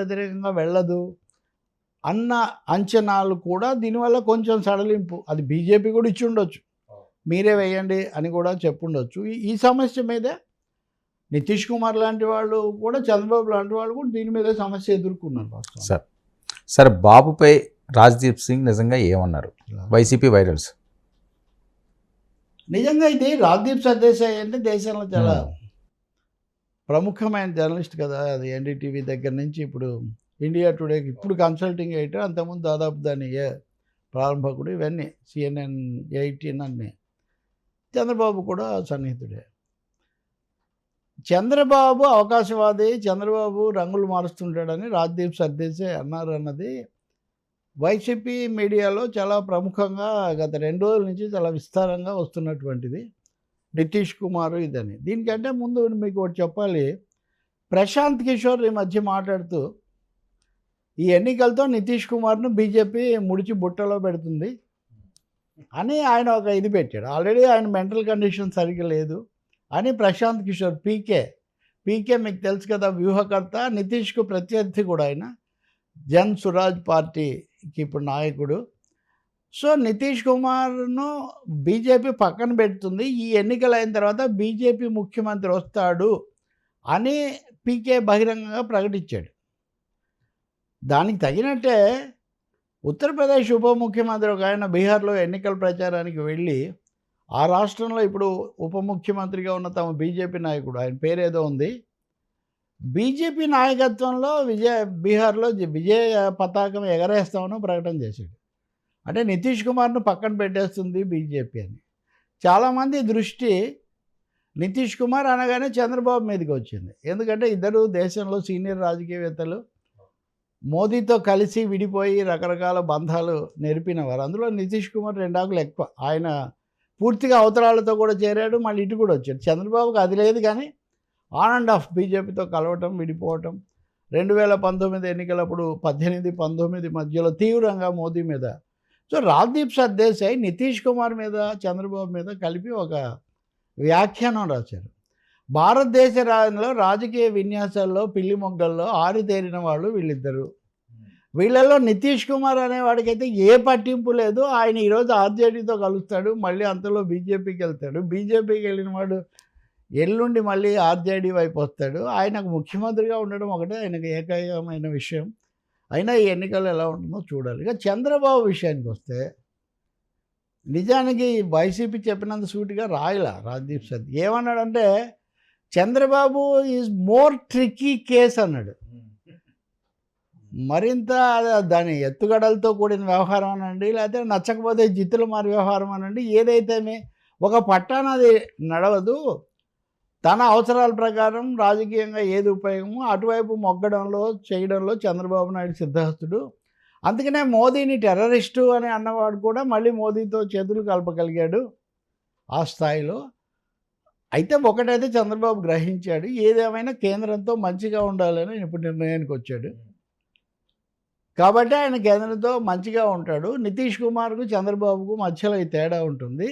వ్యతిరేకంగా వెళ్ళదు అన్న అంచనాలు కూడా దీనివల్ల కొంచెం సడలింపు. అది బీజేపీ కూడా ఇచ్చి ఉండొచ్చు. మీరే వేయండి అని కూడా చెప్పుండొచ్చు ఈ- ఈ సమస్య మీదే నితీష్ కుమార్ లాంటి వాళ్ళు కూడా చంద్రబాబు లాంటి వాళ్ళు కూడా దీని మీద సమస్య ఎదుర్కొన్నారు. సార్ సార్ బాబుపై రాజ్దీప్ సింగ్ నిజంగా ఏమన్నారు? YCP virals. నిజంగా ఇది రాజ్దీప్ సర్దేశాయ్ అంటే దేశంలో చాలా ప్రముఖమైన జర్నలిస్ట్ కదా అది ఎన్డీటీవీ దగ్గర నుంచి ఇప్పుడు ఇండియా టుడేకి ఇప్పుడు కన్సల్టింగ్ ఎయిటర్ అంతకుముందు దాదాపు దాని ఏ ప్రారంభకుడు ఇవన్నీ సిఎన్ఎన్ ఎయిటీన్ అన్నీ. చంద్రబాబు కూడా సన్నిహితుడే. చంద్రబాబు అవకాశవాది చంద్రబాబు రంగులు మారుస్తుంటాడని రాజ్దీప్ సర్దేశే అన్నారు అన్నది వైసీపీ మీడియాలో చాలా ప్రముఖంగా గత రెండు రోజుల నుంచి చాలా విస్తారంగా వస్తున్నటువంటిది. నితీష్ కుమార్ ఇదని. దీనికంటే ముందు మీకు ఒకటి చెప్పాలి. ప్రశాంత్ కిషోర్ ఈ మధ్య మాట్లాడుతూ ఈ ఎన్నికలతో నితీష్ కుమార్ను బీజేపీ ముడిచి బుట్టలో పెడుతుంది అని ఆయన ఒక ఇది పెట్టాడు. ఆల్రెడీ ఆయన మెంటల్ కండిషన్ సరిగ్గా లేదు అని ప్రశాంత్ కిషోర్ పీకే పీకే మీకు తెలుసు కదా వ్యూహకర్త నితీష్కు ప్రత్యర్థి కూడా ఆయన. జన్ సురాజ్ పార్టీకి ఇప్పుడు నాయకుడు. సో నితీష్ కుమార్ను బీజేపీ పక్కన పెడుతుంది. ఈ ఎన్నికలు అయిన తర్వాత బీజేపీ ముఖ్యమంత్రి వస్తాడు అని పీకే బహిరంగంగా ప్రకటించాడు. దానికి తగినట్టే ఉత్తరప్రదేశ్ ఉప ముఖ్యమంత్రి ఒక ఆయన బీహార్లో ఎన్నికల ప్రచారానికి వెళ్ళి ఆ రాష్ట్రంలో ఇప్పుడు ఉప ముఖ్యమంత్రిగా ఉన్న తమ బీజేపీ నాయకుడు ఆయన పేరేదో ఉంది. బీజేపీ నాయకత్వంలో విజయ బీహార్లో జి- విజయ పతాకం ఎగరేస్తామని ప్రకటన చేశాడు. అంటే నితీష్ కుమార్ను పక్కన పెట్టేస్తుంది బీజేపీ అని. చాలామంది దృష్టి నితీష్ కుమార్ అనగానే చంద్రబాబు మీదకి వచ్చింది. ఎందుకంటే ఇద్దరు దేశంలో సీనియర్ రాజకీయవేత్తలు మోదీతో కలిసి విడిపోయి రకరకాల బంధాలు నెరిపినవారు. అందులో నితీష్ కుమార్ రెండాకులు ఎక్కువ. ఆయన పూర్తిగా అవతరాలతో కూడా చేరాడు మళ్ళీ ఇటు కూడా వచ్చాడు. చంద్రబాబుకి అది లేదు కానీ ఆన్ అండ్ ఆఫ్ బీజేపీతో కలవటం విడిపోవటం రెండు వేల పంతొమ్మిది ఎన్నికలప్పుడు పద్దెనిమిది పంతొమ్మిది మధ్యలో తీవ్రంగా మోదీ మీద సో రాల్దీప్ సర్దేశాయ్ నితీష్ కుమార్ మీద చంద్రబాబు మీద కలిపి ఒక వ్యాఖ్యానం రాశారు. భారతదేశ రాజంలో రాజకీయ విన్యాసాల్లో పిల్లి మొగ్గల్లో ఆరితేరిన వాళ్ళు వీళ్ళిద్దరు. వీళ్ళలో నితీష్ కుమార్ అనేవాడికైతే ఏ పట్టింపు లేదు. ఆయన ఈరోజు ఆర్జేడీతో కలుస్తాడు మళ్ళీ అంతలో బీజేపీకి వెళ్తాడు. బీజేపీకి వెళ్ళిన వాడు ఎల్లుండి మళ్ళీ ఆర్జేడీ వైపు వస్తాడు. ఆయనకు ముఖ్యమంత్రిగా ఉండడం ఒకటే ఆయనకు ఏకైకమైన విషయం. అయినా ఈ ఎన్నికలు ఎలా ఉంటుందో చూడాలి. ఇక చంద్రబాబు విషయానికి వస్తే నిజానికి వైసీపీ చెప్పినంత సూటిగా రాయలా రాజ్దీప్ సత్ ఏమన్నాడంటే Chandrababu is more tricky case అన్నాడు. మరింత దాని ఎత్తుగడలతో కూడిన వ్యవహారం అనండి లేకపోతే నచ్చకపోతే జిత్తులు మారి వ్యవహారం అనండి. ఏదైతేనే ఒక పట్టాన అది నడవదు. తన అవసరాల ప్రకారం రాజకీయంగా ఏది ఉపయోగమో అటువైపు మొగ్గడంలో చేయడంలో చంద్రబాబు నాయుడు సిద్ధహస్తుడు. అందుకనే మోదీని టెర్రరిస్టు అని అన్నవాడు కూడా మళ్ళీ మోదీతో చేతులు కలపగలిగాడు ఆ స్థాయిలో. అయితే ఒకటైతే చంద్రబాబు గ్రహించాడు ఏదేమైనా కేంద్రంతో మంచిగా ఉండాలని ఇప్పుడు నిర్ణయానికి వచ్చాడు. కాబట్టి ఆయన కేంద్రంతో మంచిగా ఉంటాడు. నితీష్ కుమార్కు చంద్రబాబుకు మధ్యలో ఈ తేడా ఉంటుంది.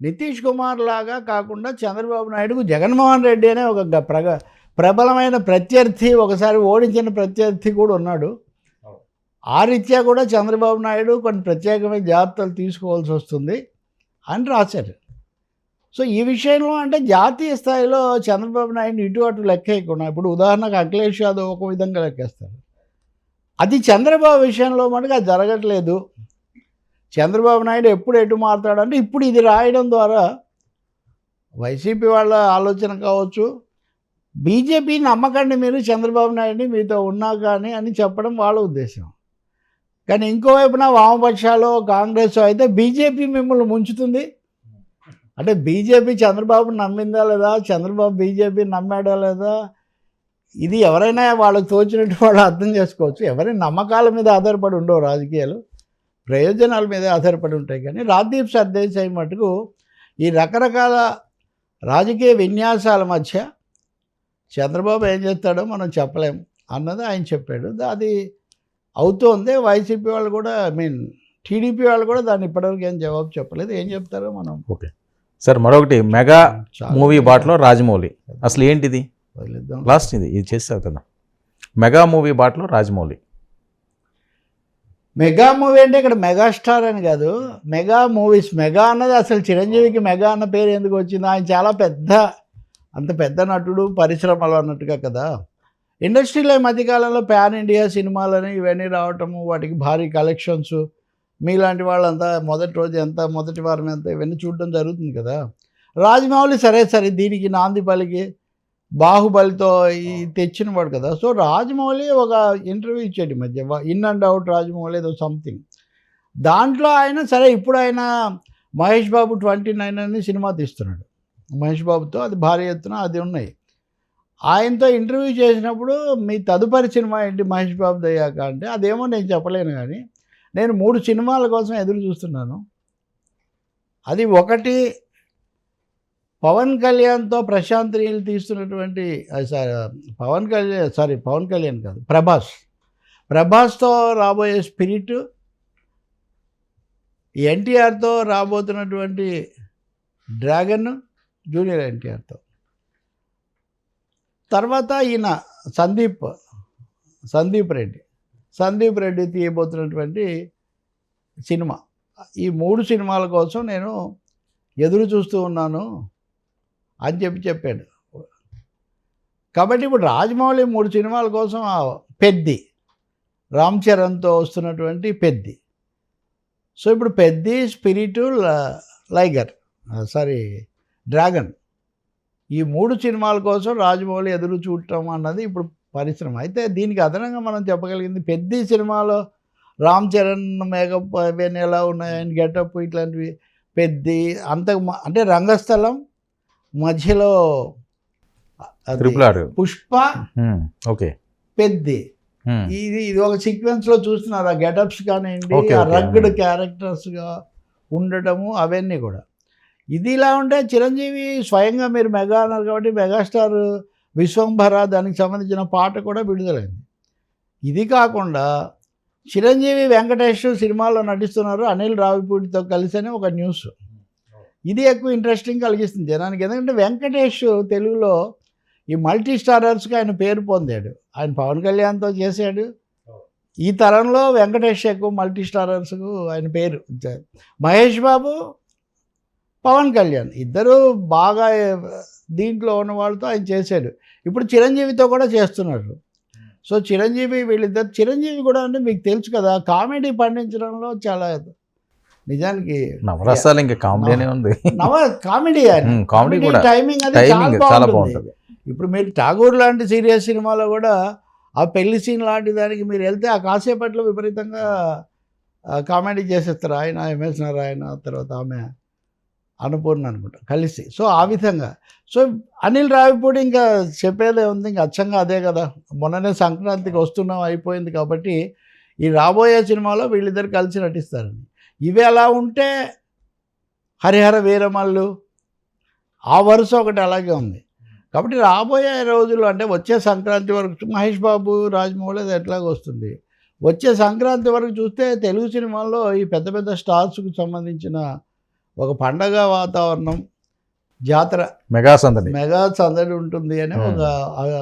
నితీష్ కుమార్ లాగా కాకుండా చంద్రబాబు నాయుడుకు జగన్మోహన్ రెడ్డి అనే ఒక ప్రగ ప్రబలమైన ప్రత్యర్థి ఒకసారి ఓడించిన ప్రత్యర్థి కూడా ఉన్నాడు. ఆ రీత్యా కూడా చంద్రబాబు నాయుడు కొన్ని ప్రత్యేకమైన జాగ్రత్తలు తీసుకోవాల్సి వస్తుంది అని రాశారు. సో ఈ విషయంలో అంటే జాతీయ స్థాయిలో చంద్రబాబు నాయుడు ఇటు అటు లెక్కేయకుండా ఇప్పుడు ఉదాహరణకు అఖిలేష్ యాదవ్ ఒక విధంగా లెక్కేస్తారు. అది చంద్రబాబు విషయంలో మటుకు అది జరగట్లేదు. చంద్రబాబు నాయుడు ఎప్పుడు ఎటు మారుతాడంటే ఇప్పుడు ఇది రాయడం ద్వారా వైసీపీ వాళ్ళ ఆలోచన కావచ్చు. బీజేపీ నమ్మకండి మీరు చంద్రబాబు నాయుడిని మీతో ఉన్నా కానీ అని చెప్పడం వాళ్ళ ఉద్దేశం. కానీ ఇంకోవైపున వామపక్షాలు కాంగ్రెస్ అయితే బీజేపీ మిమ్మల్ని ముంచుతుంది. అంటే బీజేపీ చంద్రబాబు నమ్మిందా లేదా చంద్రబాబు బీజేపీ నమ్మాడా లేదా ఇది ఎవరైనా వాళ్ళకి తోచినట్టు వాళ్ళు అర్థం చేసుకోవచ్చు. ఎవరి నమ్మకాల మీద ఆధారపడి ఉండవు రాజకీయాలు. ప్రయోజనాల మీద ఆధారపడి ఉంటాయి. కానీ రాజ్దీప్ సర్దేశాయ్ మటుకు ఈ రకరకాల రాజకీయ విన్యాసాల మధ్య చంద్రబాబు ఏం చేస్తాడో మనం చెప్పలేం అన్నది ఆయన చెప్పాడు. అది అవుతోంది వైసీపీ వాళ్ళు కూడా ఐ మీన్ టీడీపీ వాళ్ళు కూడా దాన్ని ఇప్పటివరకు ఏం జవాబు చెప్పలేదు. ఏం చెప్తారో మనం ఓకే. సార్ మరొకటి మెగా మూవీ బాటలో రాజమౌళి. అసలు ఏంటిది? వదిలేద్దాం. లాస్ట్ ఇది ఇది చేస్తారు కదా. మెగా మూవీ బాటలో రాజమౌళి. మెగా మూవీ అంటే ఇక్కడ మెగాస్టార్ అని కాదు. Mega movies. మెగా అన్నది అసలు చిరంజీవికి మెగా అన్న పేరు ఎందుకు వచ్చింది ఆయన చాలా పెద్ద అంత పెద్ద నటుడు పరిశ్రమలు అన్నట్టుగా కదా. ఇండస్ట్రీలో ఈ మధ్యకాలంలో ప్యాన్ ఇండియా సినిమాలని ఇవన్నీ రావటము వాటికి భారీ కలెక్షన్స్ మీలాంటి వాళ్ళంతా మొదటి రోజు ఎంత మొదటి వారం ఎంత ఇవన్నీ చూడడం జరుగుతుంది కదా. రాజమౌళి సరే సరే దీనికి నాంది పలికి. బాహుబలితో ఈ తెచ్చినవాడు కదా. సో రాజమౌళి ఒక ఇంటర్వ్యూ ఇచ్చాడు మధ్య. ఇన్ అండ్ అవుట్ రాజమౌళి ఏదో సంథింగ్. దాంట్లో ఆయన సరే ఇప్పుడు ఆయన మహేష్ బాబు ట్వంటీ నైన్ అని సినిమా తీస్తున్నాడు. మహేష్ బాబుతో అది భారీ ఎత్తున అది ఉన్నాయి. ఆయనతో ఇంటర్వ్యూ చేసినప్పుడు మీ తదుపరి సినిమా ఏంటి మహేష్ బాబు దయ్యాక అంటే అదేమో నేను చెప్పలేను కానీ నేను మూడు సినిమాల కోసం ఎదురు చూస్తున్నాను. అది ఒకటి పవన్ కళ్యాణ్తో ప్రశాంత్ నీల్ తీస్తున్నటువంటి సారీ పవన్ కళ్యాణ్ సారీ పవన్ కళ్యాణ్ కాదు ప్రభాస్. ప్రభాస్తో రాబోయే స్పిరిట్ ఎన్టీఆర్తో రాబోతున్నటువంటి డ్రాగన్ జూనియర్ ఎన్టీఆర్తో. తర్వాత ఈయన సందీప్ సందీప్ రెడ్డి. సందీప్ రెడ్డి తీయబోతున్నటువంటి సినిమా. ఈ మూడు సినిమాల కోసం నేను ఎదురు చూస్తూ ఉన్నాను. అని చెప్పి చెప్పాడు. కాబట్టి ఇప్పుడు రాజమౌళి మూడు సినిమాల కోసం పెద్ది రామ్ చరణ్తో వస్తున్నటువంటి పెద్ది. సో ఇప్పుడు Peddi Spirit Liger sorry Dragon. ఈ మూడు సినిమాల కోసం రాజమౌళి ఎదురు చూడటం అన్నది ఇప్పుడు పరిశ్రమ. అయితే దీనికి అదనంగా మనం చెప్పగలిగింది పెద్ద సినిమాలో రామ్ చరణ్ మేకప్ అవన్నీ ఎలా ఉన్నాయని గెటప్ ఇట్లాంటివి పెద్ది అంతకు అంటే రంగస్థలం మధ్యలో పుష్ప ఓకే పెద్ది. ఇది ఇది ఒక సీక్వెన్స్లో చూస్తున్నారు ఆ గెటప్స్ కానివ్వండి ఆ. రగ్డ్ క్యారెక్టర్స్గా ఉండటము అవన్నీ కూడా. ఇది ఇలా ఉంటే చిరంజీవి స్వయంగా మీరు మెగా అన్నారు కాబట్టి మెగాస్టార్ విశ్వంభర దానికి సంబంధించిన పాట కూడా విడుదలైంది. ఇది కాకుండా చిరంజీవి వెంకటేష్ సినిమాలో నటిస్తున్నారు అనిల్ రావిపూడితో కలిసి ఒక న్యూస్ ఇది ఎక్కువ ఇంట్రెస్టింగ్ కలిగిస్తుంది జనానికి. ఎందుకంటే వెంకటేష్ తెలుగులో ఈ మల్టీ స్టారర్స్కి ఆయన పేరు పొందాడు. ఆయన పవన్ కళ్యాణ్తో చేశాడు. ఈ తరంలో వెంకటేష్ ఎక్కువ మల్టీ స్టారర్స్కు ఆయన పేరు. మహేష్ బాబు పవన్ కళ్యాణ్. ఇద్దరు బాగా దీంట్లో ఉన్న వాళ్ళతో ఆయన చేశాడు. ఇప్పుడు చిరంజీవితో కూడా చేస్తున్నారు. సో చిరంజీవి వీళ్ళిద్దరు చిరంజీవి కూడా అంటే మీకు తెలుసు కదా కామెడీ పండించడంలో చాలా నిజానికి నవరసాలు ఇంకా కామెడీనే ఉంది. నవ కామెడీ కామెడీ కూడా. టైమింగ్ అది చాలా బాగుంటుంది. ఇప్పుడు మీరు ఠాగూర్ లాంటి సీరియస్ సినిమాలో కూడా ఆ పెళ్ళి సీన్ లాంటి దానికి మీరు వెళ్తే ఆ కాసేపట్లో విపరీతంగా కామెడీ చేసేస్తారు. ఆయన ఎంఎస్ నారాయణ తర్వాత ఆమె అన్నపూర్ణ అనుకుంటా కలిసి. సో ఆ విధంగా. సో అనిల్ రావిపూడి ఇంకా చెప్పేదే ఉంది ఇంకా అచ్చంగా అదే కదా. మొన్ననే సంక్రాంతికి వస్తున్నాం అయిపోయింది కాబట్టి ఈ రాబోయే సినిమాలో వీళ్ళిద్దరు కలిసి నటిస్తారని. ఇవి ఎలా ఉంటే హరిహర వీరమల్లు ఆ వరుస ఒకటి అలాగే ఉంది. కాబట్టి రాబోయే రోజులు అంటే వచ్చే సంక్రాంతి వరకు మహేష్ బాబు రాజమౌళి అది ఎట్లాగో వస్తుంది. వచ్చే సంక్రాంతి వరకు చూస్తే తెలుగు సినిమాల్లో ఈ పెద్ద పెద్ద స్టార్స్కు సంబంధించిన ఒక పండగ వాతావరణం జాతర మెగా సందడి. మెగా సందడి ఉంటుంది అని. ఒక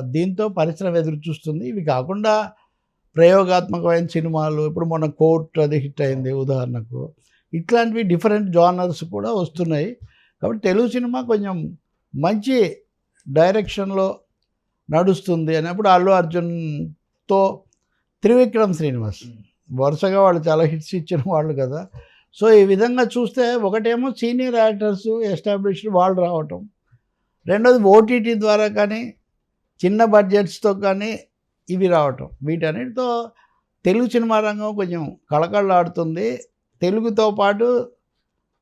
దీంతో పరిశ్రమ ఎదురు చూస్తుంది. ఇవి కాకుండా ప్రయోగాత్మకమైన సినిమాలు ఇప్పుడు మన కోర్ట్ అది హిట్ అయింది ఉదాహరణకు. ఇట్లాంటివి డిఫరెంట్ జానర్స్ కూడా వస్తున్నాయి. కాబట్టి తెలుగు సినిమా కొంచెం మంచి డైరెక్షన్లో నడుస్తుంది అన్నప్పుడు అల్లు అర్జున్తో త్రివిక్రమ్ శ్రీనివాస్. వరుసగా వాళ్ళు చాలా హిట్స్ ఇచ్చిన వాళ్ళు కదా. సో ఈ విధంగా చూస్తే ఒకటేమో సీనియర్ యాక్టర్స్ ఎస్టాబ్లిష్డ్ వాళ్ళు రావటం. రెండోది ఓటీటీ ద్వారా కానీ చిన్న బడ్జెట్స్తో కానీ ఇవి రావటం. వీటన్నిటితో తెలుగు సినిమా రంగం కొంచెం కళకళలాడుతుంది. తెలుగుతో పాటు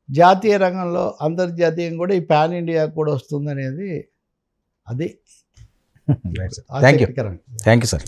జాతీయ రంగంలో అంతర్జాతీయం కూడా ఈ పాన్ ఇండియా కూడా వస్తుంది అనేది అది thank you thank you sir